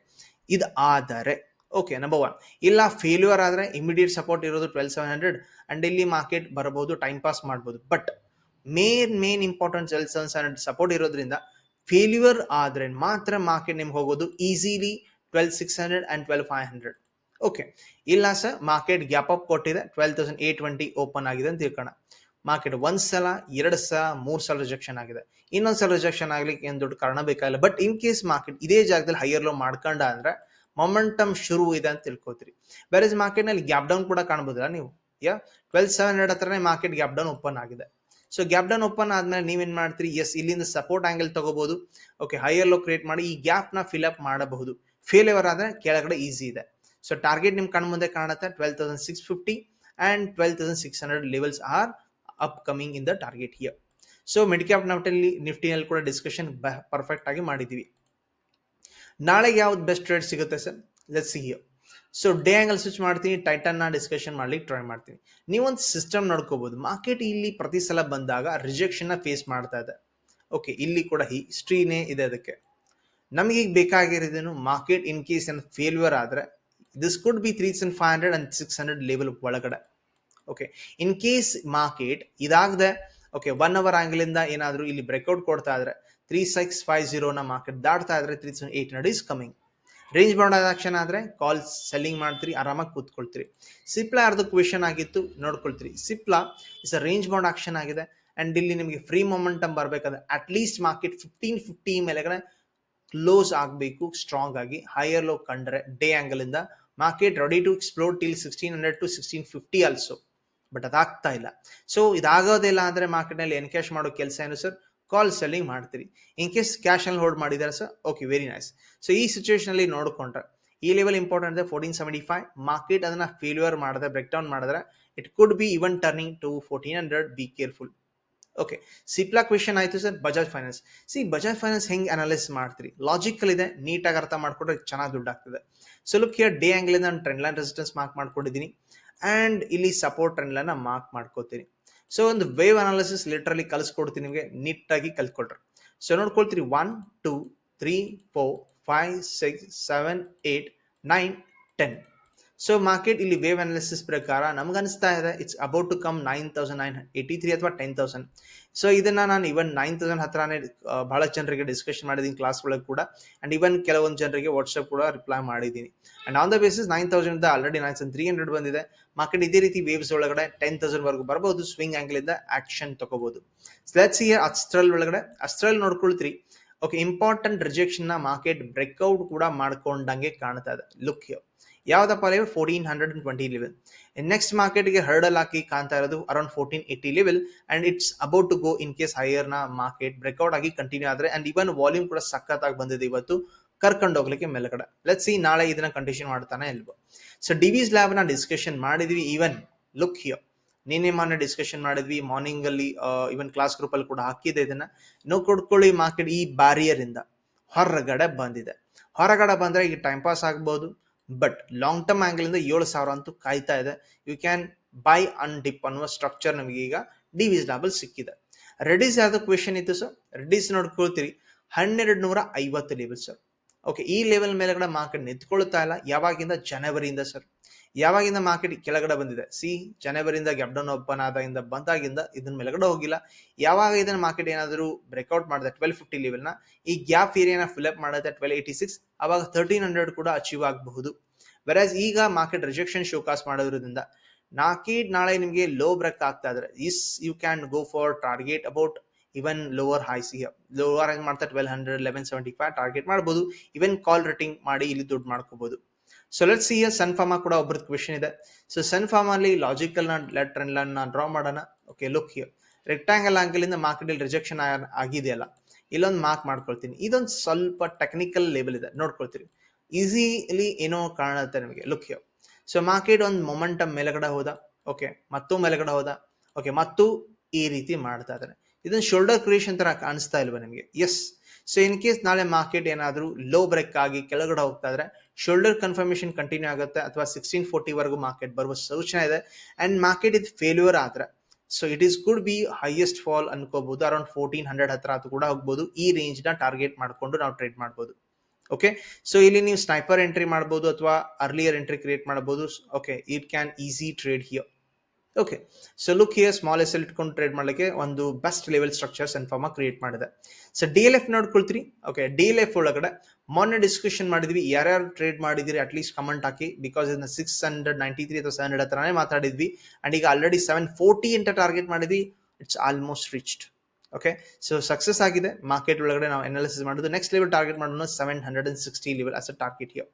ಇದು ಆದರೆ ಓಕೆ ನಂಬರ್ ಒನ್ ಇಲ್ಲ ಫೇಲ್ಯೂರ್ ಆದ್ರೆ ಇಮಿಡಿಯೇಟ್ ಸಪೋರ್ಟ್ ಇರೋದು ಟ್ವೆಲ್ ಸೆವೆನ್ ಹಂಡ್ರೆಡ್ ಅಂಡ್ ಇಲ್ಲಿ ಮಾರ್ಕೆಟ್ ಬರಬಹುದು ಟೈಮ್ ಪಾಸ್ ಮಾಡ್ಬೋದು. But main main important twelve seven hundred support ಇರೋದ್ರಿಂದ ಫೇಲ್ಯೂರ್ ಆದ್ರೆ ಮಾತ್ರ ಮಾರ್ಕೆಟ್ ನಿಮ್ಗೆ ಹೋಗೋದು easily twelve six hundred and twelve five hundred okay ಇಲ್ಲ ಸರ್ ಮಾರ್ಕೆಟ್ ಗ್ಯಾಪ್ ಅಪ್ ಕೊಟ್ಟಿದೆ. Twelve thousand eight twenty open ಆಗಿದೆ ಅಂತ ತಿಳ್ಕೋಣ. ಮಾರ್ಕೆಟ್ ಒಂದು ಸಲ, ಎರಡು ಸಲ, ಮೂರು ಸಲ ರಿಜೆಕ್ಷನ್ ಆಗಿದೆ. ಇನ್ನೊಂದು ಸಲ ರಿಜೆಕ್ಷನ್ ಆಗ್ಲಿಕ್ಕೆ ಏನು ದೊಡ್ಡ ಕಾರಣ ಬೇಕಾಗಿಲ್ಲ. ಬಟ್ ಇನ್ ಕೇಸ್ ಮಾರ್ಕೆಟ್ ಇದೇ ಜಾಗದಲ್ಲಿ ಹೈಯರ್ ಲೋ ಮಾಡ್ಕೊಂಡ ಅಂದ್ರೆ ಮೊಮೆಂಟಮ್ ಶುರು ಇದೆ ಅಂತ ತಿಳ್ಕೊತೀರಿ. ಬೇರೆ ಮಾರ್ಕೆಟ್ನಲ್ಲಿ ಗ್ಯಾಪ್ ಡೌನ್ ಕೂಡ ಕಾಣ್ಬೋದಿಲ್ಲ ನೀವು. ಯಾ ಟ್ವೆಲ್ ಸೆವೆನ್ ಹಂಡ್ರೆಡ್ ಹತ್ರನೇ ಮಾರ್ಕೆಟ್ ಗ್ಯಾಪ್ ಡೌನ್ ಓಪನ್ ಆಗಿದೆ. ಸೊ ಗ್ಯಾಪ್ ಡೌನ್ ಓಪನ್ ಆದ್ಮೇಲೆ ನೀವೇನ್ ಮಾಡ್ತೀರಿ? ಎಸ್ ಇಲ್ಲಿಂದ ಸಪೋರ್ಟ್ ಆಂಗಲ್ ತಗೋಬಹುದು ಓಕೆ ಹೈಯರ್ ಲೋ ಕ್ರಿಯೇಟ್ ಮಾಡಿ ಈ ಗ್ಯಾಪ್ನ ಫಿಲ್ ಅಪ್ ಮಾಡಬಹುದು. ಫೇಲ್ಯೂರ್ ಆದ್ರೆ ಕೆಳಗಡೆ ಈಸಿ ಇದೆ. ಸೊ ಟಾರ್ಗೆಟ್ ನಿಮ್ ಕಣ್ ಮುಂದೆ ಕಾಣುತ್ತೆ. Twelve thousand six fifty and twelve thousand six hundred levels are up coming in the target here so mid cap ನಿಫ್ಟಿಯಲ್ಲಿ ನಿಫ್ಟಿನಲ್ಲಿ ಕೂಡ ಡಿಸ್ಕಷನ್ ಪರ್ಫೆಕ್ಟ್ ಆಗಿ ಮಾಡಿದೀವಿ. ನಾಳೆಗೆ ಯಾವ್ದು ಬೆಸ್ಟ್ ರೇಟ್ ಸಿಗುತ್ತೆ sir let's here so day angle switch ಮಾಡ್ತೀನಿ ಟೈಟನ್ನ ಡಿಸ್ಕಷನ್ ಮಾಡ್ಲಿಕ್ಕೆ ಟ್ರೈ ಮಾಡ್ತೀನಿ. ನೀವೊಂದು ಸಿಸ್ಟಮ್ ನೋಡ್ಕೋಬೋದು. ಮಾರ್ಕೆಟ್ ಇಲ್ಲಿ ಪ್ರತಿ ಸಲ ಬಂದಾಗ ರಿಜೆಕ್ಷನ್ ಫೇಸ್ ಮಾಡ್ತಾ ಇದೆ. ಓಕೆ ಇಲ್ಲಿ ಕೂಡ ಹಿಸ್ಟ್ರಿನೇ ಇದೆ ಅದಕ್ಕೆ. ನಮಗೆ ಈಗ ಬೇಕಾಗಿರೋದೇನು ಮಾರ್ಕೆಟ್ ಇನ್ ಕೇಸ್ ಏನ್ ಫೇಲ್ಯೂರ್ ಆದ್ರೆ this could be three thousand five hundred and six hundred level ಒಳಗಡೆ. ಓಕೆ ಇನ್ ಕೇಸ್ ಮಾರ್ಕೆಟ್ ಇದಾಗದೆ ಓಕೆ ಒನ್ ಅವರ್ ಆಂಗಲ್ ಇಂದ ಏನಾದರೂ ಇಲ್ಲಿ ಬ್ರೇಕ್ಔಟ್ ಕೊಡ್ತಾ ಇದ್ರೆ ತ್ರೀ ಸಿಕ್ಸ್ ಫೈವ್ ಜೀರೋನ ಮಾರ್ಕೆಟ್ ದಾಟ್ತಾ ಇದ್ರೆ three thousand eight hundred is coming range bound action ಆದರೆ ಕಾಲ್ ಸೆಲ್ಲಿಂಗ್ ಮಾಡ್ತೀರಿ, ಆರಾಮಾಗಿ ಕೂತ್ಕೊಳ್ತೀರಿ. ಸಿಪ್ಲಾ ಅರ್ಧ ಕ್ವೆಶನ್ ಆಗಿತ್ತು ನೋಡ್ಕೊಳ್ತೀರಿ. Cipla is a range bound action ಆಗಿದೆ ಆ್ಯಂಡ್ ಇಲ್ಲಿ ನಿಮಗೆ ಫ್ರೀ ಮೊಮೆಂಟಮ್ ಬರಬೇಕಾದ್ರೆ at least market fifteen fifty ಮೇಲೆಗಡೆ ಕ್ಲೋಸ್ ಆಗಬೇಕು ಸ್ಟ್ರಾಂಗ್ ಆಗಿ ಹೈಯರ್ ಲೋ ಕಂಡ್ರೆ day ಆ್ಯಂಗಲಿಂದ market ready to explore till sixteen hundred to sixteen fifty also but ಅದಾಗ್ತಾ ಇಲ್ಲ. ಸೊ ಇದಾಗೋದಿಲ್ಲ ಅಂದರೆ ಮಾರ್ಕೆಟ್ನಲ್ಲಿ ಎನ್ಕ್ಯಾಶ್ ಮಾಡೋ ಕೆಲಸ ಏನು ಸರ್ ಕಾಲ್ ಸೆಲ್ಲಿಂಗ್ ಮಾಡ್ತೀರಿ. ಇನ್ ಕೇಸ್ ಕ್ಯಾಶ್ ಅಲ್ಲಿ ಹೋಲ್ಡ್ ಮಾಡಿದ್ದಾರೆ sir okay very nice so ಈ ಸಿಚುವೇಶನ್ ಅಲ್ಲಿ ನೋಡ್ಕೊಂಡ್ರೆ, ಈ ಲೆವೆಲ್ ಇಂಪಾರ್ಟೆಂಟ್ ಇದೆ ಫೋರ್ಟೀನ್ ಸೆವೆಂಟಿ ಫೈವ್ ಮಾರ್ಕೆಟ್ ಅದನ್ನ ಫೇಲ್ಯೂರ್ ಮಾಡಿದ್ರೆ ಬ್ರೇಕ್ ಡೌನ್ ಮಾಡಿದ್ರೆ it could be even turning to fourteen hundred be careful okay Cipla question ಆಯ್ತು sir Bajaj finance see Bajaj finance ಹೆಂಗ್ ಅನಾಲಿಸ್ ಮಾಡ್ತೀರಿ? ಲಾಜಿಕಲ್ ಇದೆ ನೀಟಾಗಿ ಅರ್ಥ ಮಾಡ್ಕೊಂಡ್ರೆ ಚೆನ್ನಾಗಿ ದುಡ್ಡು ಆಗ್ತದೆ. So look here day angle ನಾನು ಟ್ರೆಂಡ್ ಲೈನ್ ರೆಸಿಸ್ಟೆನ್ಸ್ ಮಾರ್ಕ್ ಮಾಡ್ಕೊಂಡಿದ್ದೀನಿ. ಅಂಡ್ ಇಲ್ಲಿ ಸಪೋರ್ಟ್ ಟ್ರೆಂಡ್ ಲೈನ್ ಮಾರ್ಕ್ ಮಾಡ್ಕೋತೀನಿ. ಸೊ ಒಂದು ವೇವ್ ಅನಾಲಿಸಿಸ್ ಲಿಟ್ರಲಿ ಕಲಿಸ್ಕೊಡ್ತೀನಿ ನಿಮಗೆ ನೀಟಾಗಿ ಕಲ್ತ್ಕೊಳ್ರಿ so ನೋಡ್ಕೊಳ್ತೀರಿ one two three four five six seven eight nine ten so market ಇಲ್ಲಿ ವೇವ್ ಅನಾಲಿಸಿಸ್ ಪ್ರಕಾರ ನಮ್ಗೆ ಅನಿಸ್ತಾ ಇದೆ it's about to come nine thousand nine eighty three ಅಥವಾ ಟೆನ್ ತೌಸಂಡ್ ಸೊ ಇದನ್ನ ನಾನು ಇವನ್ ನೈನ್ ತೌಸಂಡ್ ಹತ್ರನೇ ಬಹಳ ಜನರಿಗೆ ಡಿಸ್ಕಷನ್ ಮಾಡಿದ್ದೀನಿ ಕ್ಲಾಸ್ ಒಳಗೆ ಕೂಡ. ಅಂಡ್ ಇವನ್ ಕೆಲವೊಂದು ಜನರಿಗೆ ವಾಟ್ಸ್ಆಪ್ ಕೂಡ ರಿಪ್ಲೈ ಮಾಡಿದ್ದೀನಿ and on the basis nine thousand already nine thousand three hundred ಬಂದಿದೆ. ಮಾರ್ಕೆಟ್ ಇದೇ ರೀತಿ ವೇವ್ಸ್ ಒಳಗಡೆ ಟೆನ್ ತೌಸಂಡ್ ವರೆಗೂ ಬರಬಹುದು ಸ್ವಿಂಗ್ ಆಂಗಲ್ ಇಂದ ಆಕ್ಷನ್ ತಗೋಬಹುದು ಸ್ಲೆಟ್ಸ್ ಇಯರ್ ಅಸ್ಟ್ರಲ್ ಒಳಗಡೆ. ಅಸ್ಟ್ರಲ್ ನೋಡ್ಕೊಳ್ತೀರಿ. ಓಕೆ ಇಂಪಾರ್ಟೆಂಟ್ ರಿಜೆಕ್ಷನ್ನ ಮಾರ್ಕೆಟ್ ಬ್ರೇಕ್ಔಟ್ ಕೂಡ ಮಾಡ್ಕೊಂಡಂಗೆ ಕಾಣ್ತಾ ಇದೆ. ಲುಕ್ ಯಾವ್ದಪ್ಪ level fourteen hundred and twenty level next ಮಾರ್ಕೆಟ್ಗೆ ಹರ್ಡಲ್ ಹಾಕಿ ಕಾಣ್ತಾ ಇರೋದು around fourteen eighty level and it's about to go in case ಹೈಯರ್ನ market breakout ಆಗಿ ಕಂಟಿನ್ಯೂ ಆದ್ರೆ ಅಂಡ್ ಇವನ್ ವಾಲ್ಯೂಮ್ ಕೂಡ ಸಖತ್ತಾಗಿ ಬಂದಿದೆ ಇವತ್ತು ಕರ್ಕೊಂಡು ಹೋಗ್ಲಿಕ್ಕೆ ಮೇಲ್ಗಡೆ. ಲೆಟ್ ಸಿ ನಾಳೆ ಇದನ್ನ ಕಂಡೀಷನ್ ಮಾಡ್ತಾನೆ ಇಲ್ವೋ. ಸೊ ಡಿವಿಸ್ ಲ್ಯಾಬ್ನ ಡಿಸ್ಕಷನ್ ಮಾಡಿದ್ವಿ ಈವನ್ ಲುಕ್ ಹಿಯರ್ ನಿನ್ನೆ ಮೊನ್ನೆ ಡಿಸ್ಕಷನ್ ಮಾಡಿದ್ವಿ ಮಾರ್ನಿಂಗ್ ಅಲ್ಲಿ ಇವನ್ ಕ್ಲಾಸ್ ಗ್ರೂಪ್ ಅಲ್ಲಿ ಕೂಡ ಹಾಕಿದೆ ಇದನ್ನ. ನೋಡ್ಕೊಳ್ಳಿ ಕೊಡ್ಕೊಳ್ಳಿ ಮಾರ್ಕೆಟ್ ಈ ಬ್ಯಾರಿಯರ್ ಇಂದ ಹೊರಗಡೆ ಬಂದಿದೆ. ಹೊರಗಡೆ ಬಂದ್ರೆ ಈಗ ಟೈಮ್ ಪಾಸ್ ಆಗ್ಬೋದು ಬಟ್ ಲಾಂಗ್ ಟರ್ಮ್ ಆಂಗಲ್ ಇಂದ ಏಳು ಸಾವಿರ ಅಂತೂ ಕಾಯ್ತಾ ಇದೆ. You can buy on dip ಅನ್ನುವ ಸ್ಟ್ರಕ್ಚರ್ ನಮಗೆ ಈಗ ಡಿವಿಸ್ ಲಾಬಲ್ ಸಿಕ್ಕಿದೆ. ರೆಡೀಸ್ ಯಾವ್ದು ಕ್ವೆಶನ್ ಇತ್ತು ಸರ್ ರೆಡೀಸ್ ನೋಡ್ಕೊಳ್ತೀರಿ ಹನ್ನೆರಡು ನೂರ ಐವತ್ತು ಲೆವೆಲ್ ಸರ್ ಓಕೆ ಈ ಲೆವೆಲ್ ಮೇಲೆಗಡೆ ಮಾರ್ಕೆಟ್ ನಿಂತ್ಕೊಳ್ತಾ ಇಲ್ಲ, ಯಾವಾಗಿಂದ? ಜನವರಿಯಿಂದ ಸರ್ ಯಾವಾಗಿಂದ ಮಾರ್ಕೆಟ್ ಕೆಳಗಡೆ ಬಂದಿದೆ? ಸಿ ಜನವರಿಂದ ಗ್ಯಾಪ್ ಡೌನ್ ಓಪನ್ ಆದಾಗಿಂದ ಬಂದಾಗಿಂದ ಇದನ್ನ ಮೇಲ್ಗಡೆ ಹೋಗಿಲ್ಲ. ಯಾವಾಗ ಇದನ್ನ ಮಾರ್ಕೆಟ್ ಏನಾದರೂ ಬ್ರೇಕ್ಔಟ್ ಮಾಡಿದೆ? ಟ್ವೆಲ್ ಫಿಫ್ಟಿ ಲೆವೆಲ್ನ. ಈ ಗ್ಯಾಪ್ ಏರಿಯಾನ ಫಿಲ್ಅಪ್ ಮಾಡುತ್ತೆ ಟ್ವೆಲ್ ಏಯ್ಟಿ ಸಿಕ್ಸ್ ಅವಾಗ ತರ್ಟೀನ್ ಹಂಡ್ರೆಡ್ ಕೂಡ ಅಚೀವ್ ಆಗಬಹುದು. ವೆರಾಸ್ ಈಗ ಮಾರ್ಕೆಟ್ ರಿಜೆಕ್ಷನ್ ಶೋಕಾಸ್ ಮಾಡೋದ್ರಿಂದ ನಾಕೀಡ್ ನಾಳೆ ನಿಮಗೆ ಲೋ ಬ್ರೇಕ್ ಆಗ್ತಾ ಇದ್ರೆ is you can go for target about even lower high see lower ಏನ್ ಮಾಡ್ತಾ twelve hundred eleven seventy five target ಮಾಡಬಹುದು ಇವನ್ ಕಾಲ್ ರೇಟಿಂಗ್ ಮಾಡಿ ಇಲ್ಲಿ ದುಡ್ಡು ಮಾಡ್ಕೋಬಹುದು so let see Sun Pharma ಕೂಡ ಒಬ್ರದ್ದು ಕ್ವೆಶನ್ ಇದೆ ಸೊ ಸನ್ ಫಾರ್ಮಲ್ಲಿ ಲಾಜಿಕಲ್ನ ಲೆಟ್ ಟ್ರೆಂಡ್ ಲೈನ್ನ ಡ್ರಾ ಮಾಡೋಣ okay look here rectangle angle ಮಾರ್ಕೆಟಲ್ಲಿ ರಿಜೆಕ್ಷನ್ ಆಗಿದೆಯಲ್ಲ ಇಲ್ಲೊಂದು ಮಾರ್ಕ್ ಮಾಡ್ಕೊಳ್ತೀನಿ ಇದೊಂದು ಸ್ವಲ್ಪ ಟೆಕ್ನಿಕಲ್ ಲೆವೆಲ್ ಇದೆ ನೋಡ್ಕೊಳ್ತೀವಿ ಈಸಿಲಿ ಏನೋ ಕಾಣುತ್ತೆ ನಿಮಗೆ ಲುಕ್ ಹಿಯರ್ ಸೊ ಮಾರ್ಕೆಟ್ ಒಂದು ಮೊಮೆಂಟಮ್ ಮೇಲೆಗಡೆ ಹೋದ ಓಕೆ ಮತ್ತೂ ಮೇಲೆಗಡೆ ಹೋದ ಓಕೆ ಮತ್ತು ಈ ರೀತಿ ಮಾಡ್ತಾ ಇದ್ದಾರೆ ಇದೊಂದು ಶೋಲ್ಡರ್ ಕ್ರಿಯೇಷನ್ ತರ ಕಾಣಿಸ್ತಾ ಇಲ್ವಾ ನಿಮಗೆ ಎಸ್ ಸೊ ಇನ್ ಕೇಸ್ ನಾಳೆ ಮಾರ್ಕೆಟ್ ಏನಾದರೂ ಲೋ ಬ್ರೇಕ್ ಆಗಿ ಕೆಳಗಡೆ ಹೋಗ್ತಾ ಇದ್ರೆ ಶೋಲ್ಡರ್ ಕನ್ಫರ್ಮೇಶನ್ ಕಂಟಿನ್ಯೂ ಆಗುತ್ತೆ ಅಥವಾ ಸಿಕ್ಸ್ಟೀನ್ ಫೋರ್ಟಿ ವರೆಗೂ ಮಾರ್ಕೆಟ್ ಬರುವ ಸೂಚನೆ ಇದೆ. ಅಂಡ್ ಮಾರ್ಕೆಟ್ ಇದು ಫೇಲ್ಯೂರ್ ಆದ್ರೆ so it is good be highest fall ಅನ್ಕೋಬಹುದು around fourteen hundred ಹತ್ರ ಅದು ಕೂಡ ಹೋಗ್ಬೋದು. ಈ ರೇಂಜ್ನ ಟಾರ್ಗೆಟ್ ಮಾಡ್ಕೊಂಡು ನಾವು ಟ್ರೇಡ್ ಮಾಡ್ಬೋದು. ಓಕೆ ಸೊ ಇಲ್ಲಿ ನೀವು ಸ್ನೈಪರ್ ಎಂಟ್ರಿ ಮಾಡ್ಬೋದು ಅಥವಾ ಅರ್ಲಿಯರ್ ಎಂಟ್ರಿ ಕ್ರಿಯೇಟ್ ಮಾಡಬಹುದು okay it can easy trade here okay so look here small S ಇಟ್ಕೊಂಡು ಟ್ರೇಡ್ ಮಾಡಲಿಕ್ಕೆ ಒಂದು ಬೆಸ್ಟ್ ಲೆವೆಲ್ ಅಂಡ್ ಸನ್ಫಾರ್ಮ ಕ್ರಿಯೇಟ್ ಮಾಡಿದೆ. ಸೊ ಡಿ ಎಲ್ ಎಫ್ ನೋಡ್ಕೊಳ್ತೀರಿ ಓಕೆ ಡಿ ಎಲ್ ಎಫ್ ಒಳಗಡೆ ಮೊನ್ನೆ ಡಿಸ್ಕಷನ್ ಮಾಡಿದ್ವಿ, ಯಾರ್ಯಾರು ಟ್ರೇಡ್ ಮಾಡಿದಿರಿ ಅಟ್ಲೀಸ್ಟ್ ಕಮೆಂಟ್ ಹಾಕಿ ಬಿಕಾಸ್ ಇದನ್ನ ಸಿಕ್ಸ್ ಹಂಡ್ರೆಡ್ ನೈಂಟಿ ತ್ರೀ ಅಥವಾ ಸೆವೆನ್ ಹಂಡ್ರೆಡ್ ಹತ್ರನೇ ಮಾತಾಡಿದ್ವಿ. ಅಂಡ್ ಈಗ ಆಲ್ರೆಡಿ ಸೆವೆನ್ ಫೋರ್ಟಿ ಅಂತ ಟಾರ್ಗೆಟ್ ಮಾಡಿದ್ವಿ. It's almost reached okay so success ಆಗಿದೆ. ಮಾರ್ಕೆಟ್ ಒಳಗಡೆ ನಾವು ಅನಾಲಿಸಿಸ್ ಮಾಡೋದು. ನೆಕ್ಸ್ಟ್ ಲೆವೆಲ್ ಟಾರ್ಗೆಟ್ ಮಾಡೋಣ seven hundred and sixty level as a target here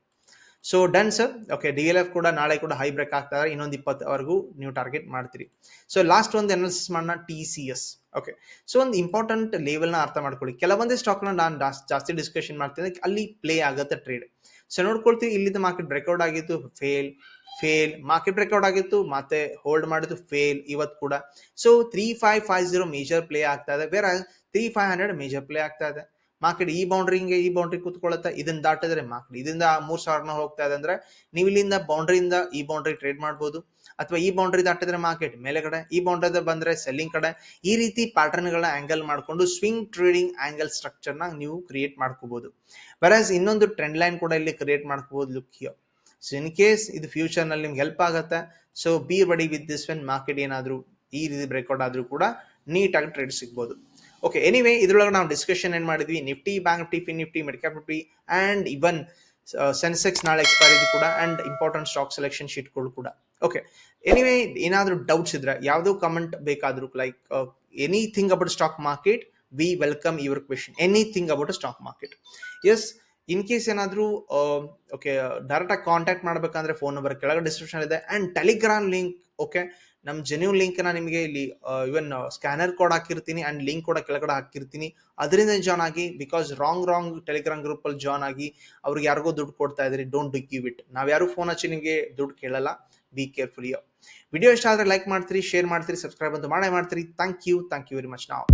so done sir okay D L F ಕೂಡ ನಾಳೆ ಕೂಡ ಹೈ ಬ್ರೇಕ್ ಆಗ್ತಾ ಇನ್ನೊಂದು ಇಪ್ಪತ್ತವರೆಗೂ ನೀವು ಟಾರ್ಗೆಟ್ ಮಾಡ್ತೀರಿ. ಸೊ ಲಾಸ್ಟ್ ಒಂದು ಅನಾಲಿಸಿಸ್ ಮಾಡೋಣ T C S okay so ಒಂದು ಇಂಪಾರ್ಟೆಂಟ್ ಲೆವೆಲ್ನ ಅರ್ಥ ಮಾಡ್ಕೊಳ್ಳಿ. ಕೆಲವೊಂದೇ ಸ್ಟಾಕ್ನ ನಾನು ಜಾಸ್ತಿ ಡಿಸ್ಕಷನ್ ಮಾಡ್ತೀನಿ. ಅಲ್ಲಿ ಪ್ಲೇ ಆಗುತ್ತೆ ಟ್ರೇಡ್ ಸೊ ನೋಡ್ಕೊಳ್ತೀವಿ, ಇಲ್ಲಿಂದ ಮಾರ್ಕೆಟ್ ಬ್ರೇಕ್ಔಟ್ ಆಗಿತ್ತು ಫೇಲ್ ಫೇಲ್ ಮಾರ್ಕೆಟ್ ಬ್ರೇಕ್ಔಟ್ ಆಗಿತ್ತು, ಮತ್ತೆ ಹೋಲ್ಡ್ ಮಾಡಿದ್ದು ಫೇಲ್ ಇವತ್ತು ಕೂಡ. So three five five zero major play ಆಗ್ತಾ ಇದೆ. ಬೇರೆ three five hundred major play ಆಗ್ತಾ ಇದೆ. ಮಾರ್ಕೆಟ್ ಈ ಬೌಂಡ್ರಿ ಹಿಂಗೆ ಈ ಬೌಂಡ್ರಿ ಕೂತ್ಕೊಳ್ಳುತ್ತೆ ಇದನ್ನ ದಾಟಿದ್ರೆ ಮಾರ್ಕೆಟ್ ಇದರಿಂದ ಮೂರ್ ಸಾವಿರನ ಹೋಗ್ತಾ ಇದೆ ಅಂದ್ರೆ ನೀವು ಇಲ್ಲಿಂದ ಬೌಂಡ್ರಿಯಿಂದ ಈ ಬೌಂಡ್ರಿ ಟ್ರೇಡ್ ಮಾಡ್ಬೋದು. ಅಥವಾ ಈ ಬೌಂಡ್ರಿ ದಾಟಿದ್ರೆ ಮಾರ್ಕೆಟ್ ಮೇಲೆಗಡೆ, ಈ ಬೌಂಡ್ರಿ ಬಂದ್ರೆ ಸೆಲ್ಲಿಂಗ್ ಕಡೆ. ಈ ರೀತಿ ಪ್ಯಾಟರ್ನ್ಗಳ ಆಂಗಲ್ ಮಾಡ್ಕೊಂಡು ಸ್ವಿಂಗ್ ಟ್ರೇಡಿಂಗ್ ಆಂಗಲ್ ಸ್ಟ್ರಕ್ಚರ್ನ ನೀವು ಕ್ರಿಯೇಟ್ ಮಾಡ್ಕೋಬಹುದು ಬರಾಸ್ ಇನ್ನೊಂದು ಟ್ರೆಂಡ್ ಲೈನ್ ಕೂಡ ಇಲ್ಲಿ ಕ್ರಿಯೇಟ್ ಮಾಡ್ಕೋಬಹುದು look yo so in case ಇದು ಫ್ಯೂಚರ್ನಲ್ಲಿ ನಿಮ್ಗೆ ಹೆಲ್ಪ್ ಆಗುತ್ತೆ so be ready with this when market ಏನಾದ್ರು ಈ ರೀತಿ ಬ್ರೇಕ್ಔಟ್ ಆದ್ರೂ ಕೂಡ ನೀಟಾಗಿ ಟ್ರೇಡ್ ಸಿಗ್ಬೋದು. ಓಕೆ ಎನಿವೇ ಇದ್ರೊಳಗೆ ನಾವು ಡಿಸ್ಕಷನ್ ಏನು ಮಾಡಿದ್ವಿ? Nifty bank Nifty Fin Nifty medical Nifty and even Sensex ನಾಳೆ ಎಕ್ಸ್ಪೈರ್ ಇದು ಕೂಡ ಅಂಡ್ ಇಂಪಾರ್ಟೆಂಟ್ ಸ್ಟಾಕ್ ಸೆಲೆಕ್ಷನ್ ಶೀಟ್ಗಳು ಕೂಡ. ಓಕೆ ಎನಿವೇ ಏನಾದರೂ ಡೌಟ್ಸ್ ಇದ್ರೆ, ಯಾವುದೋ ಕಮೆಂಟ್ ಬೇಕಾದ್ರೂ like anything about stock market we welcome your question anything about stock market as in case ಏನಾದರೂ ಓಕೆ ಡೈರೆಕ್ಟಾಗಿ ಕಾಂಟ್ಯಾಕ್ಟ್ ಮಾಡಬೇಕಂದ್ರೆ ಫೋನ್ ನಂಬರ್ ಕೆಳಗೆ ಡಿಸ್ಕ್ರಿಪ್ಷನ್ ಇದೆ ಆ್ಯಂಡ್ ಟೆಲಿಗ್ರಾಮ್ ಲಿಂಕ್ ಓಕೆ ನಮ್ಮ ಜೆನ್ಯೂ ಲಿಂಕ್ನ ನಿಮಗೆ ಇಲ್ಲಿ ಇವನ್ ಸ್ಕ್ಯಾನರ್ ಕೋಡ್ ಹಾಕಿರ್ತೀನಿ ಆ್ಯಂಡ್ ಲಿಂಕ್ ಕೂಡ ಕೆಳಗಡೆ ಹಾಕಿರ್ತೀನಿ. ಅದರಿಂದ ಜಾಯ್ನ್ ಆಗಿ ಬಿಕಾಸ್ ರಾಂಗ್ ರಾಂಗ್ ಟೆಲಿಗ್ರಾಮ್ ಗ್ರೂಪಲ್ಲಿ ಜಾಯ್ನ್ ಆಗಿ ಅವ್ರಿಗೆ ಯಾರಿಗೋ ದುಡ್ಡು ಕೊಡ್ತಾ ಇದ್ರಿ ಡೋಂಟ್ ಗಿವ್ ಇಟ್ ನಾವು ಯಾರು ಫೋನ್ ಹಚ್ಚಿ ನಿಮಗೆ ದುಡ್ಡು ಕೇಳಲ್ಲ ಬಿ ಕೇರ್ಫುಲಿ ವಿಡಿಯೋ ಇಷ್ಟ ಆದರೆ ಲೈಕ್ ಮಾಡ್ತೀರಿ ಶೇರ್ ಮಾಡ್ತೀರಿ ಸಬ್ಸ್ಕ್ರೈಬ್ ಅಂತ ಮಾಡೇ ಮಾಡ್ತೀರಿ. Thank you thank you very much ನಾವು.